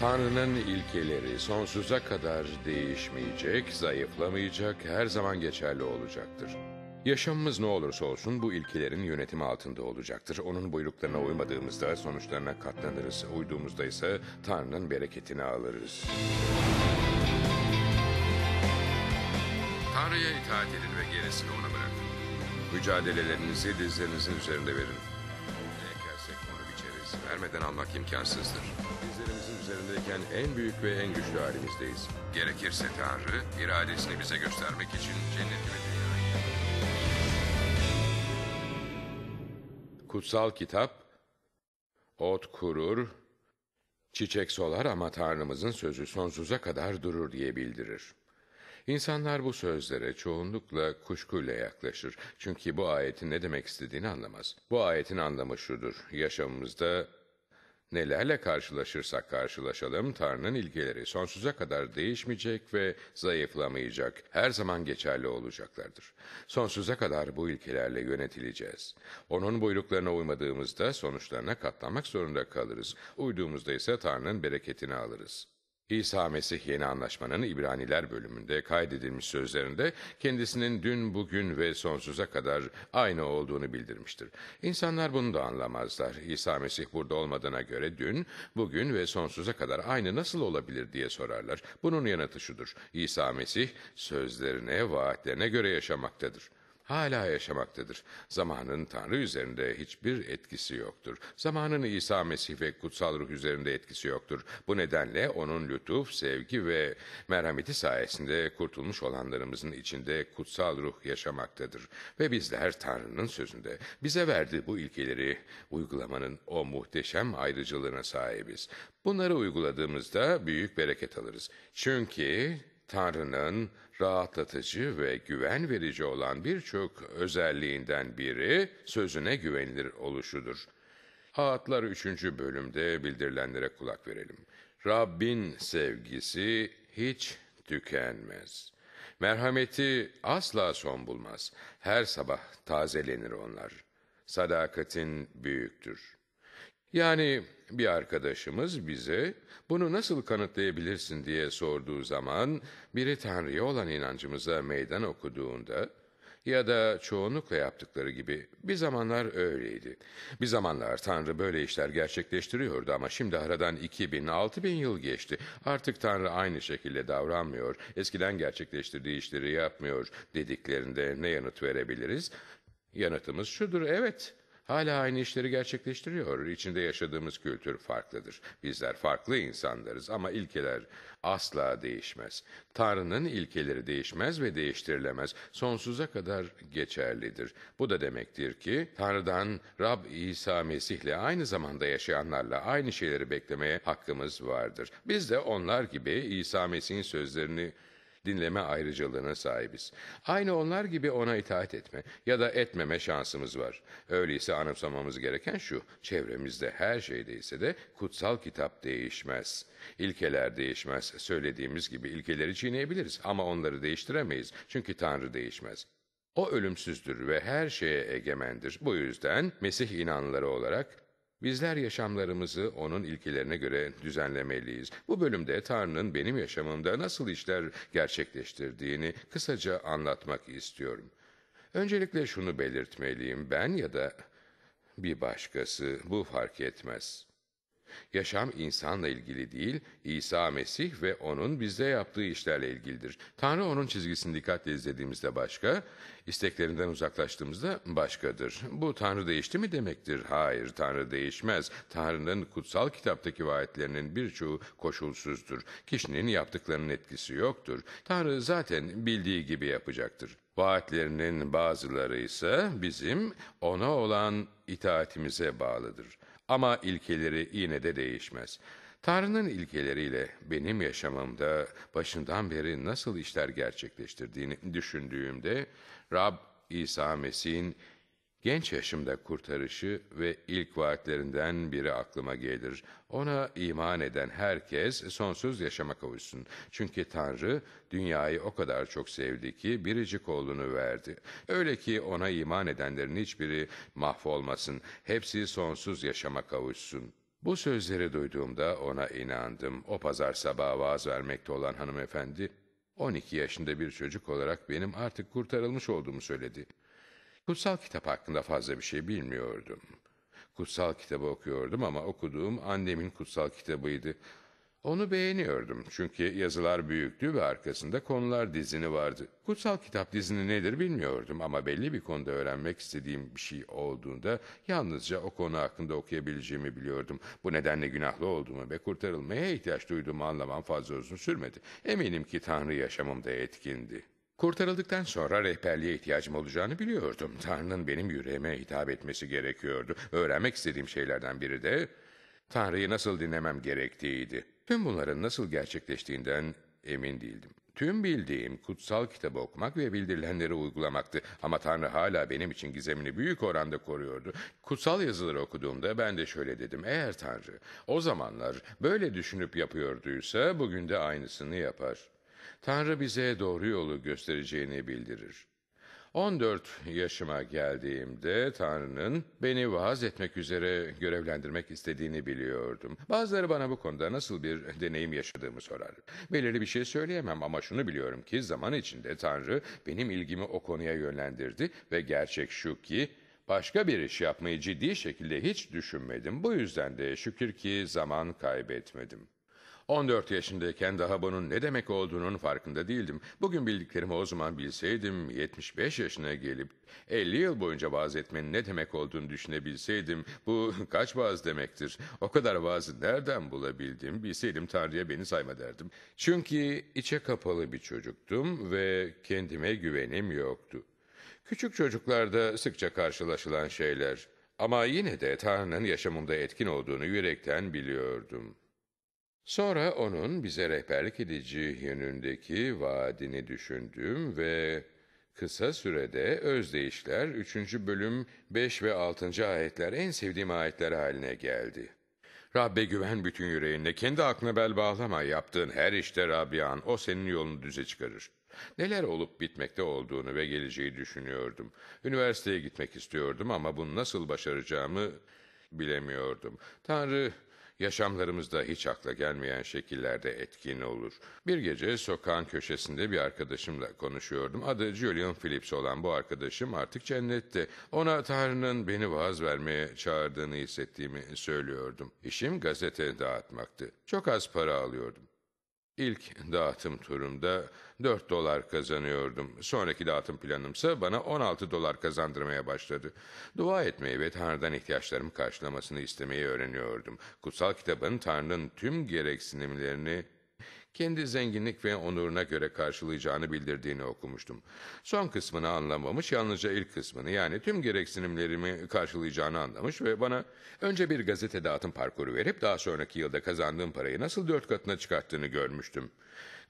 Tanrı'nın ilkeleri sonsuza kadar değişmeyecek, zayıflamayacak, her zaman geçerli olacaktır. Yaşamımız ne olursa olsun bu ilkelerin yönetimi altında olacaktır. Onun buyruklarına uymadığımızda sonuçlarına katlanırız. Uyduğumuzda ise Tanrı'nın bereketini alırız. Tanrı'ya itaat edin ve gerisini ona bırakın. Mücadelelerinizi dizlerinizin üzerinde verin. Ne onu biçeriz. Vermeden almak imkansızdır. Dizlerimizin üzerindeyken en büyük ve en güçlü halimizdeyiz. Gerekirse Tanrı, iradesini bize göstermek için cenneti ve dünyayı. Kutsal kitap, ot kurur, çiçek solar ama Tanrımızın sözü sonsuza kadar durur diye bildirir. İnsanlar bu sözlere çoğunlukla kuşkuyla yaklaşır. Çünkü bu ayetin ne demek istediğini anlamaz. Bu ayetin anlamı şudur. Yaşamımızda nelerle karşılaşırsak karşılaşalım Tanrı'nın ilkeleri sonsuza kadar değişmeyecek ve zayıflamayacak. Her zaman geçerli olacaklardır. Sonsuza kadar bu ilkelerle yönetileceğiz. Onun buyruklarına uymadığımızda sonuçlarına katlanmak zorunda kalırız. Uyduğumuzda ise Tanrı'nın bereketini alırız. İsa Mesih yeni anlaşmanın İbraniler bölümünde kaydedilmiş sözlerinde kendisinin dün, bugün ve sonsuza kadar aynı olduğunu bildirmiştir. İnsanlar bunu da anlamazlar. İsa Mesih burada olmadığına göre dün, bugün ve sonsuza kadar aynı nasıl olabilir diye sorarlar. Bunun yanıtı şudur. İsa Mesih sözlerine, vaatlerine göre yaşamaktadır hala yaşamaktadır. Zamanın Tanrı üzerinde hiçbir etkisi yoktur. Zamanın İsa Mesih ve kutsal ruh üzerinde etkisi yoktur. Bu nedenle onun lütuf, sevgi ve merhameti sayesinde kurtulmuş olanlarımızın içinde kutsal ruh yaşamaktadır. Ve bizler Tanrı'nın sözünde bize verdiği bu ilkeleri uygulamanın o muhteşem ayrıcılığına sahibiz. Bunları uyguladığımızda büyük bereket alırız. Çünkü Tanrı'nın rahatlatıcı ve güven verici olan birçok özelliğinden biri sözüne güvenilir oluşudur. Ağıtlar 3. bölümde bildirilenlere kulak verelim. Rabbin sevgisi hiç tükenmez. Merhameti asla son bulmaz. Her sabah tazelenir onlar. Sadakatin büyüktür. Yani bir arkadaşımız bize bunu nasıl kanıtlayabilirsin diye sorduğu zaman biri Tanrı'ya olan inancımıza meydan okuduğunda ya da çoğunlukla yaptıkları gibi bir zamanlar öyleydi. Bir zamanlar Tanrı böyle işler gerçekleştiriyordu ama şimdi aradan 2000, 6000 yıl geçti. Artık Tanrı aynı şekilde davranmıyor, eskiden gerçekleştirdiği işleri yapmıyor dediklerinde ne yanıt verebiliriz? Yanıtımız şudur, evet. Hala aynı işleri gerçekleştiriyor. İçinde yaşadığımız kültür farklıdır. Bizler farklı insanlarız ama ilkeler asla değişmez. Tanrı'nın ilkeleri değişmez ve değiştirilemez. Sonsuza kadar geçerlidir. Bu da demektir ki Tanrı'dan Rab İsa Mesih'le aynı zamanda yaşayanlarla aynı şeyleri beklemeye hakkımız vardır. Biz de onlar gibi İsa Mesih'in sözlerini dinleme ayrıcalığına sahibiz. Aynı onlar gibi ona itaat etme ya da etmeme şansımız var. Öyleyse anımsamamız gereken şu, çevremizde her şey değilse de kutsal kitap değişmez. İlkeler değişmez. Söylediğimiz gibi ilkeleri çiğneyebiliriz ama onları değiştiremeyiz. Çünkü Tanrı değişmez. O ölümsüzdür ve her şeye egemendir. Bu yüzden Mesih inanlıları olarak Bizler yaşamlarımızı onun ilkelerine göre düzenlemeliyiz. Bu bölümde Tanrı'nın benim yaşamımda nasıl işler gerçekleştirdiğini kısaca anlatmak istiyorum. Öncelikle şunu belirtmeliyim. Ben ya da bir başkası bu fark etmez. Yaşam insanla ilgili değil, İsa Mesih ve onun bizde yaptığı işlerle ilgilidir. Tanrı onun çizgisini dikkatle izlediğimizde başka, isteklerinden uzaklaştığımızda başkadır. Bu Tanrı değişti mi demektir? Hayır, Tanrı değişmez. Tanrı'nın kutsal kitaptaki vaatlerinin birçoğu koşulsuzdur. Kişinin yaptıklarının etkisi yoktur. Tanrı zaten bildiği gibi yapacaktır. Vaatlerinin bazıları ise bizim ona olan itaatimize bağlıdır. Ama ilkeleri yine de değişmez. Tanrı'nın ilkeleriyle benim yaşamımda başından beri nasıl işler gerçekleştirdiğini düşündüğümde Rab İsa Mesih'in Genç yaşımda kurtarışı ve ilk vaatlerinden biri aklıma gelir. Ona iman eden herkes sonsuz yaşama kavuşsun. Çünkü Tanrı dünyayı o kadar çok sevdi ki biricik oğlunu verdi. Öyle ki ona iman edenlerin hiçbiri mahvolmasın. Hepsi sonsuz yaşama kavuşsun. Bu sözleri duyduğumda ona inandım. O pazar sabahı vaaz vermekte olan hanımefendi, 12 yaşında bir çocuk olarak benim artık kurtarılmış olduğumu söyledi. Kutsal kitap hakkında fazla bir şey bilmiyordum. Kutsal kitabı okuyordum ama okuduğum annemin kutsal kitabıydı. Onu beğeniyordum çünkü yazılar büyüktü ve arkasında konular dizini vardı. Kutsal kitap dizini nedir bilmiyordum ama belli bir konuda öğrenmek istediğim bir şey olduğunda yalnızca o konu hakkında okuyabileceğimi biliyordum. Bu nedenle günahlı olduğumu ve kurtarılmaya ihtiyaç duyduğumu anlamam fazla uzun sürmedi. Eminim ki Tanrı yaşamımda etkindi. Kurtarıldıktan sonra rehberliğe ihtiyacım olacağını biliyordum. Tanrı'nın benim yüreğime hitap etmesi gerekiyordu. Öğrenmek istediğim şeylerden biri de Tanrı'yı nasıl dinlemem gerektiğiydi. Tüm bunların nasıl gerçekleştiğinden emin değildim. Tüm bildiğim kutsal kitabı okumak ve bildirilenleri uygulamaktı. Ama Tanrı hala benim için gizemini büyük oranda koruyordu. Kutsal yazıları okuduğumda ben de şöyle dedim. Eğer Tanrı o zamanlar böyle düşünüp yapıyorduysa bugün de aynısını yapar. Tanrı bize doğru yolu göstereceğini bildirir. 14 yaşıma geldiğimde Tanrı'nın beni vaaz etmek üzere görevlendirmek istediğini biliyordum. Bazıları bana bu konuda nasıl bir deneyim yaşadığımı sorar. Belirli bir şey söyleyemem ama şunu biliyorum ki zaman içinde Tanrı benim ilgimi o konuya yönlendirdi ve gerçek şu ki başka bir iş yapmayı ciddi şekilde hiç düşünmedim. Bu yüzden de şükür ki zaman kaybetmedim. 14 yaşındayken daha bunun ne demek olduğunun farkında değildim. Bugün bildiklerimi o zaman bilseydim, 75 yaşına gelip 50 yıl boyunca vaaz etmenin ne demek olduğunu düşünebilseydim, bu kaç vaaz demektir? O kadar vaazı nereden bulabildim? Bilseydim Tanrı'ya beni sayma derdim. Çünkü içe kapalı bir çocuktum ve kendime güvenim yoktu. Küçük çocuklarda sıkça karşılaşılan şeyler. Ama yine de Tanrı'nın yaşamımda etkin olduğunu yürekten biliyordum. Sonra onun bize rehberlik edici yönündeki vaadini düşündüm ve kısa sürede özdeyişler 3. bölüm 5 ve 6. ayetler en sevdiğim ayetler haline geldi. Rabbe güven bütün yüreğinle, kendi aklına bel bağlama, yaptığın her işte Rabbian, o senin yolunu düze çıkarır. Neler olup bitmekte olduğunu ve geleceği düşünüyordum. Üniversiteye gitmek istiyordum ama bunu nasıl başaracağımı bilemiyordum. Tanrı yaşamlarımızda hiç akla gelmeyen şekillerde etkin olur. Bir gece sokağın köşesinde bir arkadaşımla konuşuyordum. Adı Julian Phillips olan bu arkadaşım artık cennette. Ona Tanrı'nın beni vaaz vermeye çağırdığını hissettiğimi söylüyordum. İşim gazete dağıtmaktı. Çok az para alıyordum. İlk dağıtım turumda 4 dolar kazanıyordum. Sonraki dağıtım planımsa bana 16 dolar kazandırmaya başladı. Dua etmeyi ve Tanrı'dan ihtiyaçlarımı karşılamasını istemeyi öğreniyordum. Kutsal kitabın Tanrı'nın tüm gereksinimlerini kendi zenginlik ve onuruna göre karşılayacağını bildirdiğini okumuştum. Son kısmını anlamamış, yalnızca ilk kısmını yani tüm gereksinimlerimi karşılayacağını anlamış ve bana önce bir gazete dağıtım parkuru verip daha sonraki yılda kazandığım parayı nasıl dört katına çıkarttığını görmüştüm.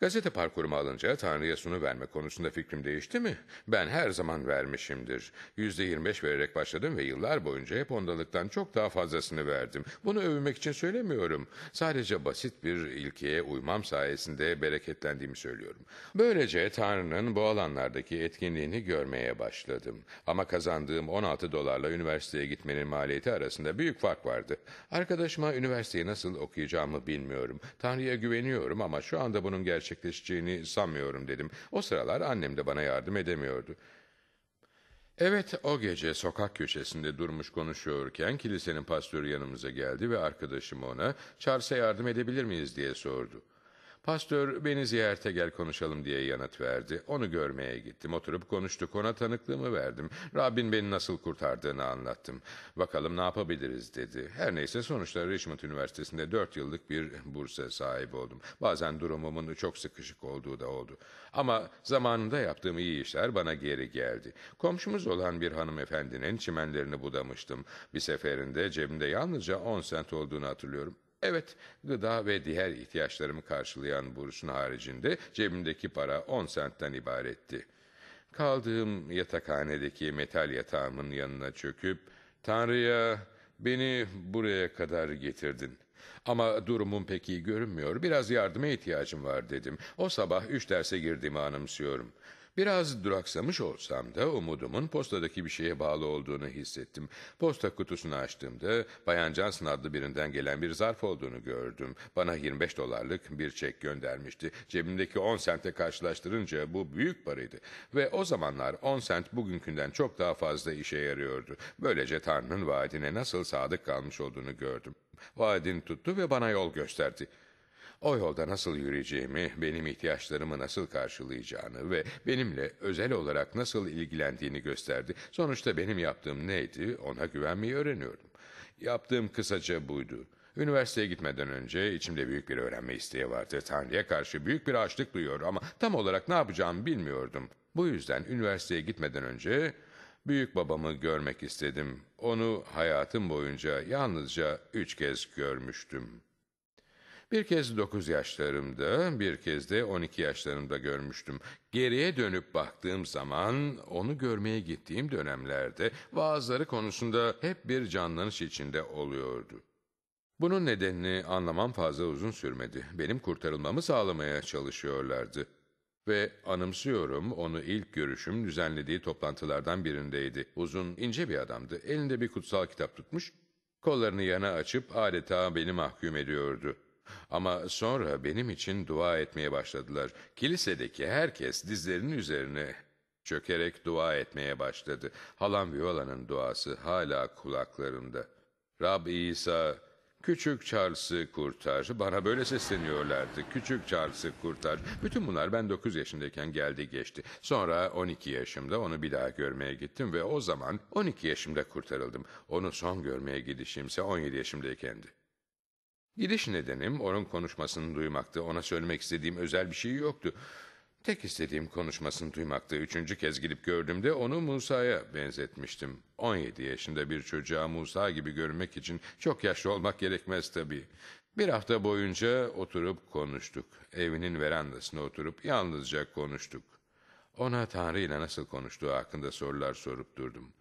Gazete parkurumu alınca Tanrı'ya sunu verme konusunda fikrim değişti mi? Ben her zaman vermişimdir. Yüzde yirmi beş vererek başladım ve yıllar boyunca hep ondalıktan çok daha fazlasını verdim. Bunu övünmek için söylemiyorum. Sadece basit bir ilkeye uymam sayesinde bereketlendiğimi söylüyorum. Böylece Tanrı'nın bu alanlardaki etkinliğini görmeye başladım. Ama kazandığım 16 dolarla üniversiteye gitmenin maliyeti arasında büyük fark vardı. Arkadaşıma üniversiteyi nasıl okuyacağımı bilmiyorum. Tanrı'ya güveniyorum ama şu anda bunun gerçek gerçekleşeceğini sanmıyorum dedim. O sıralar annem de bana yardım edemiyordu. Evet, o gece sokak köşesinde durmuş konuşuyorken kilisenin pastörü yanımıza geldi ve arkadaşım ona Charles'a yardım edebilir miyiz diye sordu. Pastör beni ziyarete gel konuşalım diye yanıt verdi. Onu görmeye gittim. Oturup konuştuk. Ona tanıklığımı verdim. Rabbin beni nasıl kurtardığını anlattım. Bakalım ne yapabiliriz dedi. Her neyse sonuçta Richmond Üniversitesi'nde dört yıllık bir bursa sahip oldum. Bazen durumumun çok sıkışık olduğu da oldu. Ama zamanında yaptığım iyi işler bana geri geldi. Komşumuz olan bir hanımefendinin çimenlerini budamıştım. Bir seferinde cebimde yalnızca on sent olduğunu hatırlıyorum. Evet, gıda ve diğer ihtiyaçlarımı karşılayan bursun haricinde cebimdeki para 10 sentten ibaretti. Kaldığım yatakhanedeki metal yatağımın yanına çöküp, Tanrı'ya beni buraya kadar getirdin. Ama durumum pek iyi görünmüyor, biraz yardıma ihtiyacım var dedim. O sabah üç derse girdiğimi anımsıyorum. Biraz duraksamış olsam da umudumun postadaki bir şeye bağlı olduğunu hissettim. Posta kutusunu açtığımda Bayan Johnson adlı birinden gelen bir zarf olduğunu gördüm. Bana 25 dolarlık bir çek göndermişti. Cebimdeki 10 sente karşılaştırınca bu büyük paraydı. Ve o zamanlar 10 sent bugünkünden çok daha fazla işe yarıyordu. Böylece Tanrı'nın vaadine nasıl sadık kalmış olduğunu gördüm. Vaadini tuttu ve bana yol gösterdi. O yolda nasıl yürüyeceğimi, benim ihtiyaçlarımı nasıl karşılayacağını ve benimle özel olarak nasıl ilgilendiğini gösterdi. Sonuçta benim yaptığım neydi ona güvenmeyi öğreniyordum. Yaptığım kısaca buydu. Üniversiteye gitmeden önce içimde büyük bir öğrenme isteği vardı. Tanrı'ya karşı büyük bir açlık duyuyor ama tam olarak ne yapacağımı bilmiyordum. Bu yüzden üniversiteye gitmeden önce büyük babamı görmek istedim. Onu hayatım boyunca yalnızca üç kez görmüştüm. Bir kez 9 yaşlarımda, bir kez de 12 yaşlarımda görmüştüm. Geriye dönüp baktığım zaman onu görmeye gittiğim dönemlerde vaazları konusunda hep bir canlanış içinde oluyordu. Bunun nedenini anlamam fazla uzun sürmedi. Benim kurtarılmamı sağlamaya çalışıyorlardı. Ve anımsıyorum onu ilk görüşüm düzenlediği toplantılardan birindeydi. Uzun, ince bir adamdı. Elinde bir kutsal kitap tutmuş, kollarını yana açıp adeta beni mahkum ediyordu. Ama sonra benim için dua etmeye başladılar. Kilisedeki herkes dizlerinin üzerine çökerek dua etmeye başladı. Halam Viola'nın duası hala kulaklarımda. Rab İsa, küçük Charles'ı kurtar. Bana böyle sesleniyorlardı. Küçük Charles'ı kurtar. Bütün bunlar ben 9 yaşındayken geldi geçti. Sonra 12 yaşımda onu bir daha görmeye gittim ve o zaman 12 yaşımda kurtarıldım. Onu son görmeye gidişimse 17 yaşımdaykendi. Gidiş nedenim onun konuşmasını duymaktı. Ona söylemek istediğim özel bir şey yoktu. Tek istediğim konuşmasını duymaktı. Üçüncü kez gidip gördüğümde onu Musa'ya benzetmiştim. 17 yaşında bir çocuğa Musa gibi görünmek için çok yaşlı olmak gerekmez tabii. Bir hafta boyunca oturup konuştuk. Evinin verandasına oturup yalnızca konuştuk. Ona Tanrı ile nasıl konuştuğu hakkında sorular sorup durdum.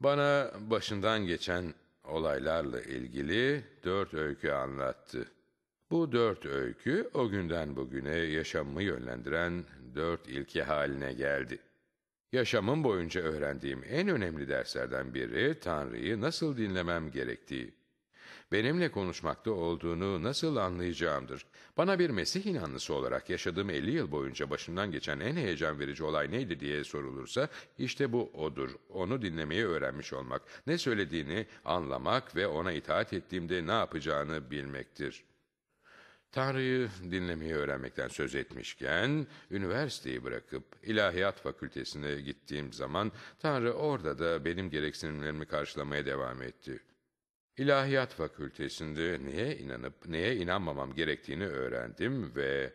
Bana başından geçen olaylarla ilgili dört öykü anlattı. Bu dört öykü o günden bugüne yaşamımı yönlendiren dört ilke haline geldi. Yaşamım boyunca öğrendiğim en önemli derslerden biri Tanrı'yı nasıl dinlemem gerektiği benimle konuşmakta olduğunu nasıl anlayacağımdır. Bana bir Mesih inanlısı olarak yaşadığım 50 yıl boyunca başımdan geçen en heyecan verici olay neydi diye sorulursa, işte bu odur. Onu dinlemeyi öğrenmiş olmak, ne söylediğini anlamak ve ona itaat ettiğimde ne yapacağını bilmektir. Tanrı'yı dinlemeyi öğrenmekten söz etmişken, üniversiteyi bırakıp ilahiyat fakültesine gittiğim zaman Tanrı orada da benim gereksinimlerimi karşılamaya devam etti. İlahiyat Fakültesinde neye inanıp neye inanmamam gerektiğini öğrendim ve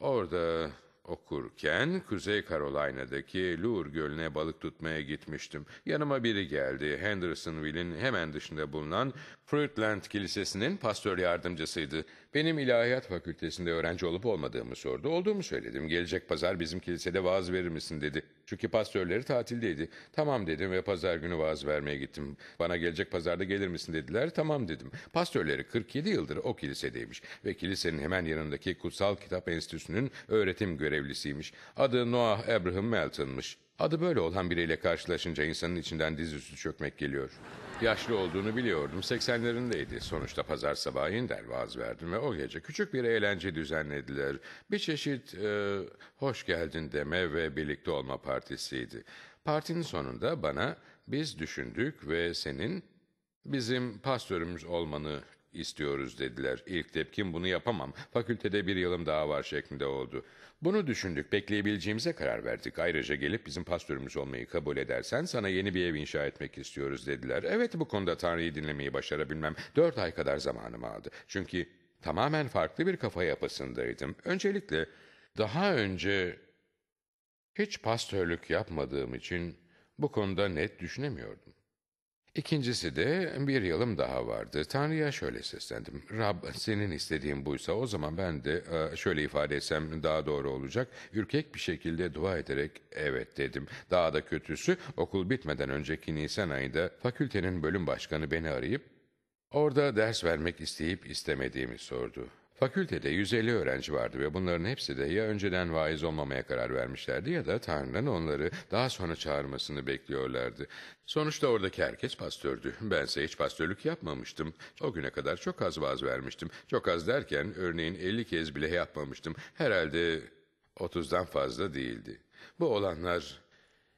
orada okurken Kuzey Carolina'daki Lour Gölü'ne balık tutmaya gitmiştim. Yanıma biri geldi. Hendersonville'in hemen dışında bulunan Fruitland Kilisesi'nin pastör yardımcısıydı. Benim ilahiyat fakültesinde öğrenci olup olmadığımı sordu. Olduğumu söyledim. Gelecek pazar bizim kilisede vaaz verir misin dedi. Çünkü pastörleri tatildeydi. Tamam dedim ve pazar günü vaaz vermeye gittim. Bana gelecek pazarda gelir misin dediler. Tamam dedim. Pastörleri 47 yıldır o kilisedeymiş ve kilisenin hemen yanındaki Kutsal Kitap Enstitüsü'nün öğretim görevlisiymiş. Adı Noah Abraham Melton'mış. Adı böyle olan biriyle karşılaşınca insanın içinden dizüstü çökmek geliyor. Yaşlı olduğunu biliyordum. 80'lerindeydi. Sonuçta pazar sabahı iner vaaz verdim ve o gece küçük bir eğlence düzenlediler. Bir çeşit e, hoş geldin deme ve birlikte olma partisiydi. Partinin sonunda bana biz düşündük ve senin bizim pastörümüz olmanı istiyoruz dediler. İlk tepkim bunu yapamam. Fakültede bir yılım daha var şeklinde oldu. Bunu düşündük, bekleyebileceğimize karar verdik. Ayrıca gelip bizim pastörümüz olmayı kabul edersen sana yeni bir ev inşa etmek istiyoruz dediler. Evet bu konuda Tanrı'yı dinlemeyi başarabilmem dört ay kadar zamanımı aldı. Çünkü tamamen farklı bir kafa yapısındaydım. Öncelikle daha önce hiç pastörlük yapmadığım için bu konuda net düşünemiyordum. İkincisi de bir yılım daha vardı. Tanrı'ya şöyle seslendim. Rab senin istediğin buysa o zaman ben de e, şöyle ifade etsem daha doğru olacak. Ürkek bir şekilde dua ederek evet dedim. Daha da kötüsü okul bitmeden önceki Nisan ayında fakültenin bölüm başkanı beni arayıp orada ders vermek isteyip istemediğimi sordu. Fakültede 150 öğrenci vardı ve bunların hepsi de ya önceden vaiz olmamaya karar vermişlerdi ya da Tanrı'nın onları daha sonra çağırmasını bekliyorlardı. Sonuçta oradaki herkes pastördü. Bense hiç pastörlük yapmamıştım. O güne kadar çok az vaaz vermiştim. Çok az derken örneğin 50 kez bile yapmamıştım. Herhalde 30'dan fazla değildi. Bu olanlar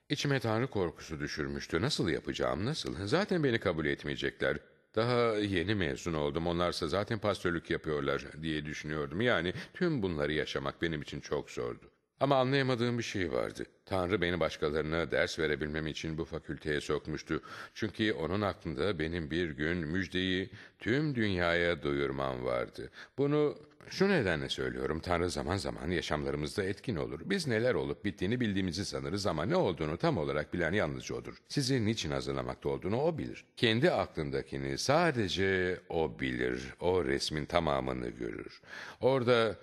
içime Tanrı korkusu düşürmüştü. Nasıl yapacağım, nasıl? Zaten beni kabul etmeyecekler. Daha yeni mezun oldum. Onlarsa zaten pastörlük yapıyorlar diye düşünüyordum. Yani tüm bunları yaşamak benim için çok zordu. Ama anlayamadığım bir şey vardı. Tanrı beni başkalarına ders verebilmem için bu fakülteye sokmuştu. Çünkü onun aklında benim bir gün müjdeyi tüm dünyaya duyurmam vardı. Bunu şu nedenle söylüyorum. Tanrı zaman zaman yaşamlarımızda etkin olur. Biz neler olup bittiğini bildiğimizi sanırız ama ne olduğunu tam olarak bilen yalnızca odur. Sizi niçin hazırlamakta olduğunu o bilir. Kendi aklındakini sadece o bilir. O resmin tamamını görür. Orada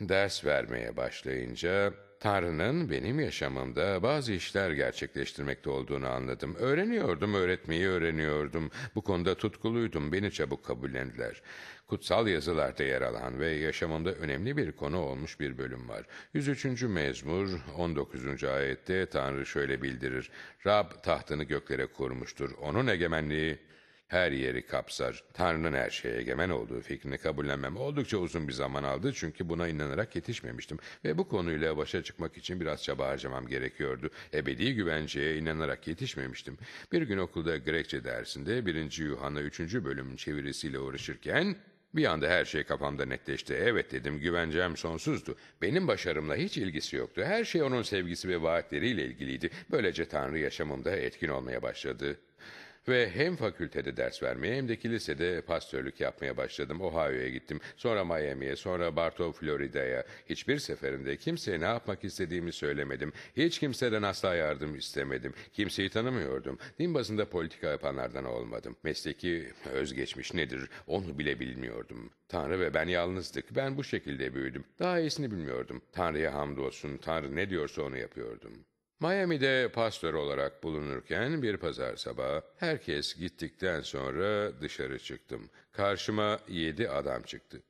ders vermeye başlayınca Tanrı'nın benim yaşamımda bazı işler gerçekleştirmekte olduğunu anladım. Öğreniyordum, öğretmeyi öğreniyordum. Bu konuda tutkuluydum, beni çabuk kabullendiler. Kutsal yazılarda yer alan ve yaşamımda önemli bir konu olmuş bir bölüm var. 103. mezmur 19. ayette Tanrı şöyle bildirir. Rab tahtını göklere kurmuştur. Onun egemenliği her yeri kapsar. Tanrı'nın her şeye egemen olduğu fikrini kabullenmem oldukça uzun bir zaman aldı çünkü buna inanarak yetişmemiştim ve bu konuyla başa çıkmak için biraz çaba harcamam gerekiyordu. Ebedi güvenceye inanarak yetişmemiştim. Bir gün okulda Grekçe dersinde 1. Yuhanna 3. bölümün çevirisiyle uğraşırken bir anda her şey kafamda netleşti. Evet dedim güvencem sonsuzdu. Benim başarımla hiç ilgisi yoktu. Her şey onun sevgisi ve vaatleriyle ilgiliydi. Böylece Tanrı yaşamımda etkin olmaya başladı. Ve hem fakültede ders vermeye hem de kilisede pastörlük yapmaya başladım. Ohio'ya gittim. Sonra Miami'ye, sonra Bartow, Florida'ya. Hiçbir seferinde kimseye ne yapmak istediğimi söylemedim. Hiç kimseden asla yardım istemedim. Kimseyi tanımıyordum. Din bazında politika yapanlardan olmadım. Mesleki özgeçmiş nedir onu bile bilmiyordum. Tanrı ve ben yalnızdık. Ben bu şekilde büyüdüm. Daha iyisini bilmiyordum. Tanrı'ya hamdolsun. Tanrı ne diyorsa onu yapıyordum. Miami'de pastör olarak bulunurken bir pazar sabahı herkes gittikten sonra dışarı çıktım. Karşıma yedi adam çıktı.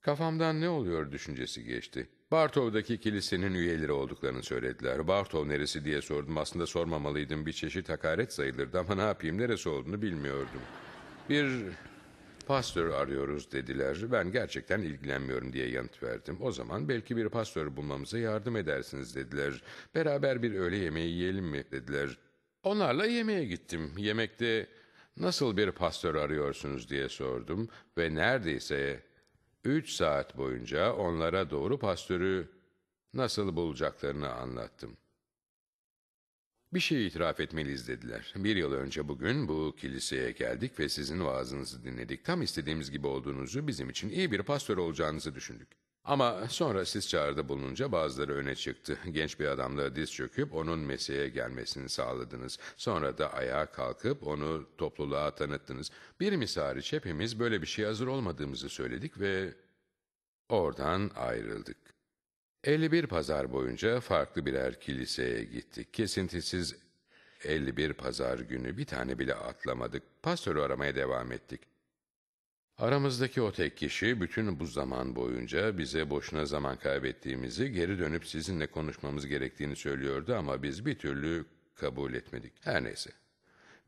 Kafamdan ne oluyor düşüncesi geçti. Bartow'daki kilisenin üyeleri olduklarını söylediler. Bartow neresi diye sordum. Aslında sormamalıydım. Bir çeşit hakaret sayılırdı ama ne yapayım neresi olduğunu bilmiyordum. Bir pastör arıyoruz dediler. Ben gerçekten ilgilenmiyorum diye yanıt verdim. O zaman belki bir pastör bulmamıza yardım edersiniz dediler. Beraber bir öğle yemeği yiyelim mi dediler. Onlarla yemeğe gittim. Yemekte nasıl bir pastör arıyorsunuz diye sordum ve neredeyse üç saat boyunca onlara doğru pastörü nasıl bulacaklarını anlattım. Bir şey itiraf etmeliyiz dediler. Bir yıl önce bugün bu kiliseye geldik ve sizin vaazınızı dinledik. Tam istediğimiz gibi olduğunuzu, bizim için iyi bir pastör olacağınızı düşündük. Ama sonra siz çağrıda bulununca bazıları öne çıktı. Genç bir adamla diz çöküp onun mesleğe gelmesini sağladınız. Sonra da ayağa kalkıp onu topluluğa tanıttınız. Birimiz hariç hepimiz böyle bir şey hazır olmadığımızı söyledik ve oradan ayrıldık. 51 pazar boyunca farklı birer kiliseye gittik. Kesintisiz 51 pazar günü bir tane bile atlamadık. Pastörü aramaya devam ettik. Aramızdaki o tek kişi bütün bu zaman boyunca bize boşuna zaman kaybettiğimizi, geri dönüp sizinle konuşmamız gerektiğini söylüyordu ama biz bir türlü kabul etmedik. Her neyse.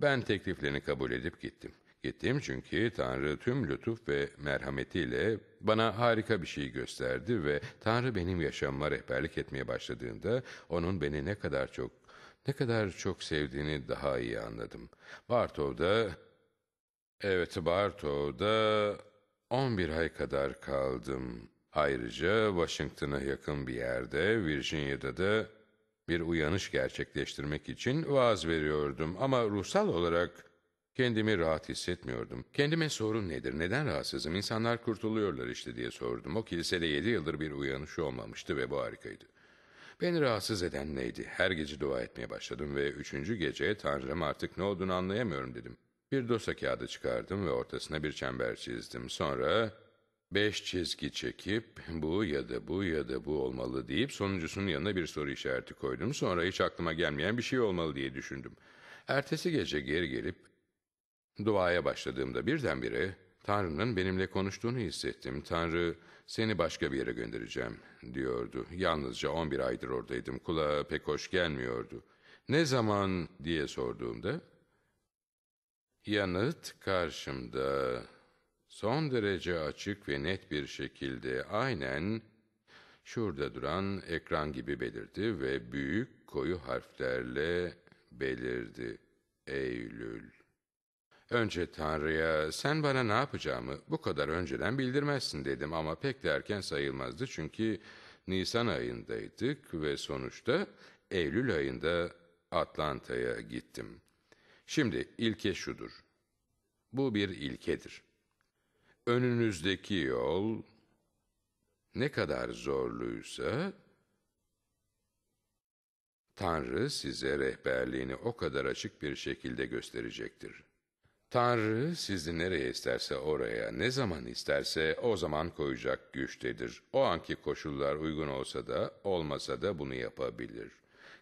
Ben tekliflerini kabul edip gittim. Gittim çünkü Tanrı tüm lütuf ve merhametiyle bana harika bir şey gösterdi ve Tanrı benim yaşamıma rehberlik etmeye başladığında onun beni ne kadar çok, ne kadar çok sevdiğini daha iyi anladım. Bartow'da, evet Bartow'da 11 ay kadar kaldım. Ayrıca Washington'a yakın bir yerde, Virginia'da da bir uyanış gerçekleştirmek için vaaz veriyordum ama ruhsal olarak Kendimi rahat hissetmiyordum. Kendime sorun nedir, neden rahatsızım, İnsanlar kurtuluyorlar işte diye sordum. O kilisede yedi yıldır bir uyanış olmamıştı ve bu harikaydı. Beni rahatsız eden neydi? Her gece dua etmeye başladım ve üçüncü gece Tanrım artık ne olduğunu anlayamıyorum dedim. Bir dosya kağıdı çıkardım ve ortasına bir çember çizdim. Sonra beş çizgi çekip bu ya da bu ya da bu olmalı deyip sonuncusunun yanına bir soru işareti koydum. Sonra hiç aklıma gelmeyen bir şey olmalı diye düşündüm. Ertesi gece geri gelip Duaya başladığımda birdenbire Tanrı'nın benimle konuştuğunu hissettim. Tanrı seni başka bir yere göndereceğim diyordu. Yalnızca 11 aydır oradaydım. Kulağa pek hoş gelmiyordu. Ne zaman diye sorduğumda yanıt karşımda son derece açık ve net bir şekilde aynen şurada duran ekran gibi belirdi ve büyük koyu harflerle belirdi. Eylül. Önce Tanrı'ya sen bana ne yapacağımı bu kadar önceden bildirmezsin dedim ama pek de erken sayılmazdı çünkü Nisan ayındaydık ve sonuçta Eylül ayında Atlanta'ya gittim. Şimdi ilke şudur. Bu bir ilkedir. Önünüzdeki yol ne kadar zorluysa Tanrı size rehberliğini o kadar açık bir şekilde gösterecektir. Tanrı sizi nereye isterse oraya, ne zaman isterse o zaman koyacak güçtedir. O anki koşullar uygun olsa da olmasa da bunu yapabilir.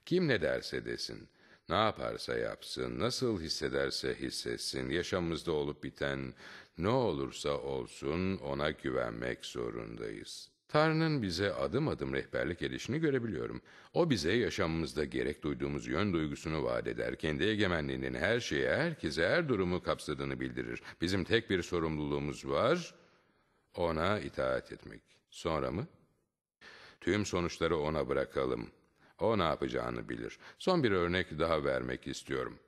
Kim ne derse desin, ne yaparsa yapsın, nasıl hissederse hissetsin, yaşamımızda olup biten ne olursa olsun ona güvenmek zorundayız. Tanrı'nın bize adım adım rehberlik edişini görebiliyorum. O bize yaşamımızda gerek duyduğumuz yön duygusunu vaat eder. Kendi egemenliğinin her şeye, herkese, her durumu kapsadığını bildirir. Bizim tek bir sorumluluğumuz var, ona itaat etmek. Sonra mı? Tüm sonuçları ona bırakalım. O ne yapacağını bilir. Son bir örnek daha vermek istiyorum.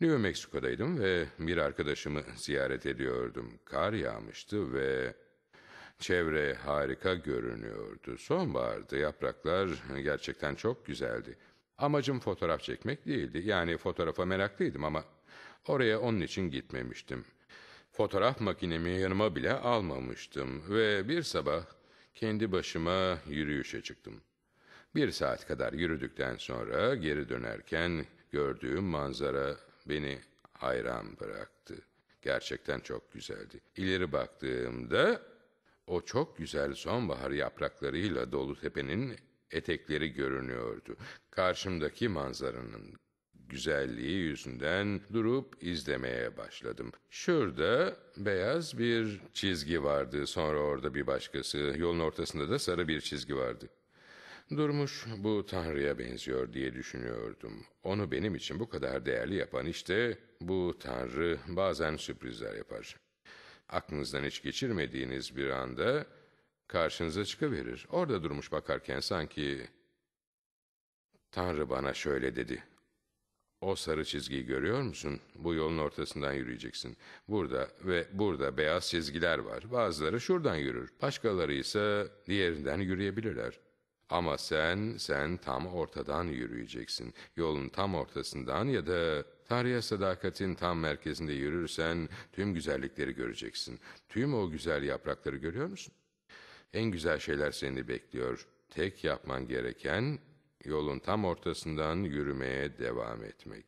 New Mexico'daydım ve bir arkadaşımı ziyaret ediyordum. Kar yağmıştı ve Çevre harika görünüyordu. Sonbahardı, yapraklar gerçekten çok güzeldi. Amacım fotoğraf çekmek değildi. Yani fotoğrafa meraklıydım ama oraya onun için gitmemiştim. Fotoğraf makinemi yanıma bile almamıştım ve bir sabah kendi başıma yürüyüşe çıktım. Bir saat kadar yürüdükten sonra geri dönerken gördüğüm manzara beni hayran bıraktı. Gerçekten çok güzeldi. İleri baktığımda o çok güzel sonbahar yapraklarıyla dolu tepenin etekleri görünüyordu. Karşımdaki manzaranın güzelliği yüzünden durup izlemeye başladım. Şurada beyaz bir çizgi vardı, sonra orada bir başkası, yolun ortasında da sarı bir çizgi vardı. Durmuş bu Tanrı'ya benziyor diye düşünüyordum. Onu benim için bu kadar değerli yapan işte bu Tanrı bazen sürprizler yapar aklınızdan hiç geçirmediğiniz bir anda karşınıza çıkıverir. Orada durmuş bakarken sanki Tanrı bana şöyle dedi. O sarı çizgiyi görüyor musun? Bu yolun ortasından yürüyeceksin. Burada ve burada beyaz çizgiler var. Bazıları şuradan yürür. Başkaları ise diğerinden yürüyebilirler. Ama sen, sen tam ortadan yürüyeceksin. Yolun tam ortasından ya da Tanrı'ya sadakatin tam merkezinde yürürsen tüm güzellikleri göreceksin. Tüm o güzel yaprakları görüyor musun? En güzel şeyler seni bekliyor. Tek yapman gereken yolun tam ortasından yürümeye devam etmek.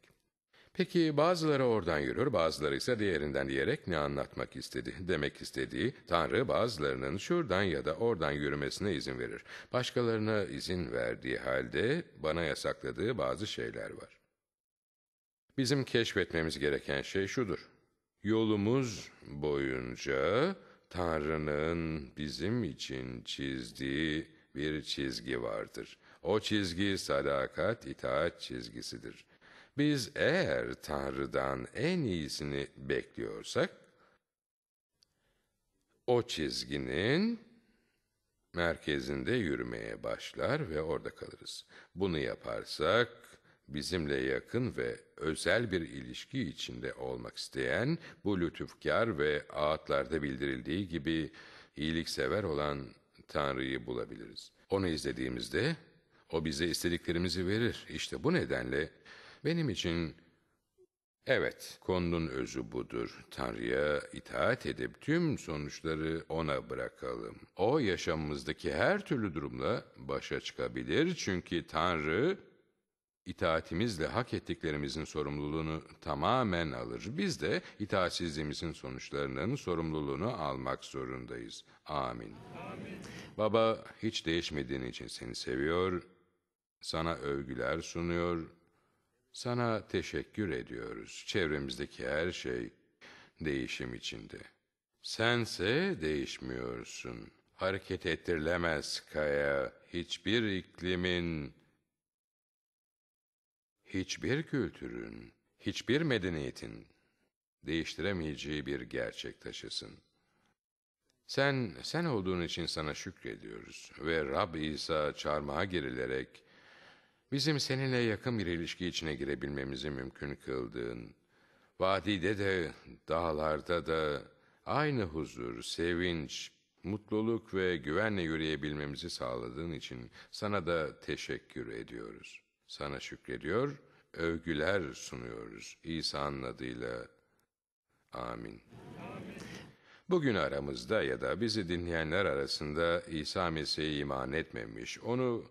Peki bazıları oradan yürür, bazıları ise diğerinden diyerek ne anlatmak istedi? Demek istediği, Tanrı bazılarının şuradan ya da oradan yürümesine izin verir. Başkalarına izin verdiği halde bana yasakladığı bazı şeyler var. Bizim keşfetmemiz gereken şey şudur. Yolumuz boyunca Tanrı'nın bizim için çizdiği bir çizgi vardır. O çizgi sadakat, itaat çizgisidir. Biz eğer Tanrı'dan en iyisini bekliyorsak, o çizginin merkezinde yürümeye başlar ve orada kalırız. Bunu yaparsak bizimle yakın ve özel bir ilişki içinde olmak isteyen bu lütufkar ve ağıtlarda bildirildiği gibi iyiliksever olan Tanrı'yı bulabiliriz. Onu izlediğimizde o bize istediklerimizi verir. İşte bu nedenle benim için evet konunun özü budur. Tanrı'ya itaat edip tüm sonuçları ona bırakalım. O yaşamımızdaki her türlü durumla başa çıkabilir çünkü Tanrı itaatimizle hak ettiklerimizin sorumluluğunu tamamen alır. Biz de itaatsizliğimizin sonuçlarının sorumluluğunu almak zorundayız. Amin. Amin. Baba hiç değişmediğin için seni seviyor, sana övgüler sunuyor, sana teşekkür ediyoruz. Çevremizdeki her şey değişim içinde. Sense değişmiyorsun. Hareket ettirilemez kaya, hiçbir iklimin, hiçbir kültürün, hiçbir medeniyetin değiştiremeyeceği bir gerçek taşısın. Sen, sen olduğun için sana şükrediyoruz ve Rab İsa çarmıha gerilerek bizim seninle yakın bir ilişki içine girebilmemizi mümkün kıldığın, vadide de dağlarda da aynı huzur, sevinç, mutluluk ve güvenle yürüyebilmemizi sağladığın için sana da teşekkür ediyoruz. Sana şükrediyor, övgüler sunuyoruz İsa'nın adıyla. Amin. Bugün aramızda ya da bizi dinleyenler arasında İsa Mesih'e iman etmemiş, onu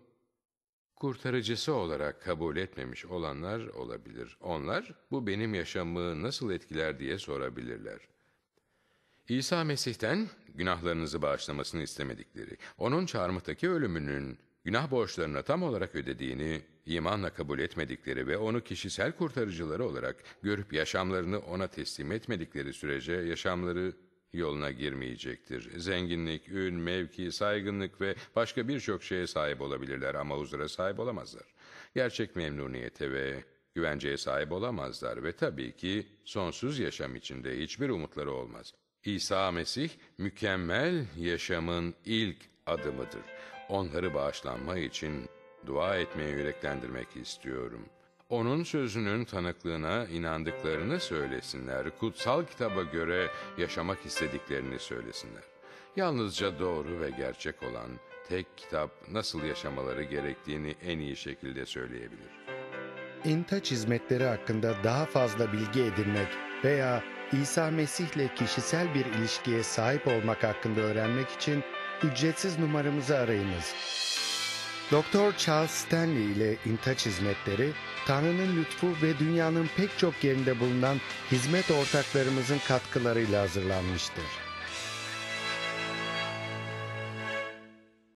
kurtarıcısı olarak kabul etmemiş olanlar olabilir. Onlar bu benim yaşamımı nasıl etkiler diye sorabilirler. İsa Mesih'ten günahlarınızı bağışlamasını istemedikleri, onun çarmıhtaki ölümünün günah borçlarını tam olarak ödediğini imanla kabul etmedikleri ve onu kişisel kurtarıcıları olarak görüp yaşamlarını ona teslim etmedikleri sürece yaşamları yoluna girmeyecektir. Zenginlik, ün, mevki, saygınlık ve başka birçok şeye sahip olabilirler ama huzura sahip olamazlar. Gerçek memnuniyete ve güvenceye sahip olamazlar ve tabii ki sonsuz yaşam içinde hiçbir umutları olmaz. İsa Mesih mükemmel yaşamın ilk adımıdır. Onları bağışlanma için dua etmeye yüreklendirmek istiyorum. Onun sözünün tanıklığına inandıklarını söylesinler. Kutsal kitaba göre yaşamak istediklerini söylesinler. Yalnızca doğru ve gerçek olan tek kitap nasıl yaşamaları gerektiğini en iyi şekilde söyleyebilir. İntaç hizmetleri hakkında daha fazla bilgi edinmek veya İsa Mesih'le kişisel bir ilişkiye sahip olmak hakkında öğrenmek için ücretsiz numaramızı arayınız. Doktor Charles Stanley ile İntaç Hizmetleri, Tanrı'nın lütfu ve dünyanın pek çok yerinde bulunan hizmet ortaklarımızın katkılarıyla hazırlanmıştır.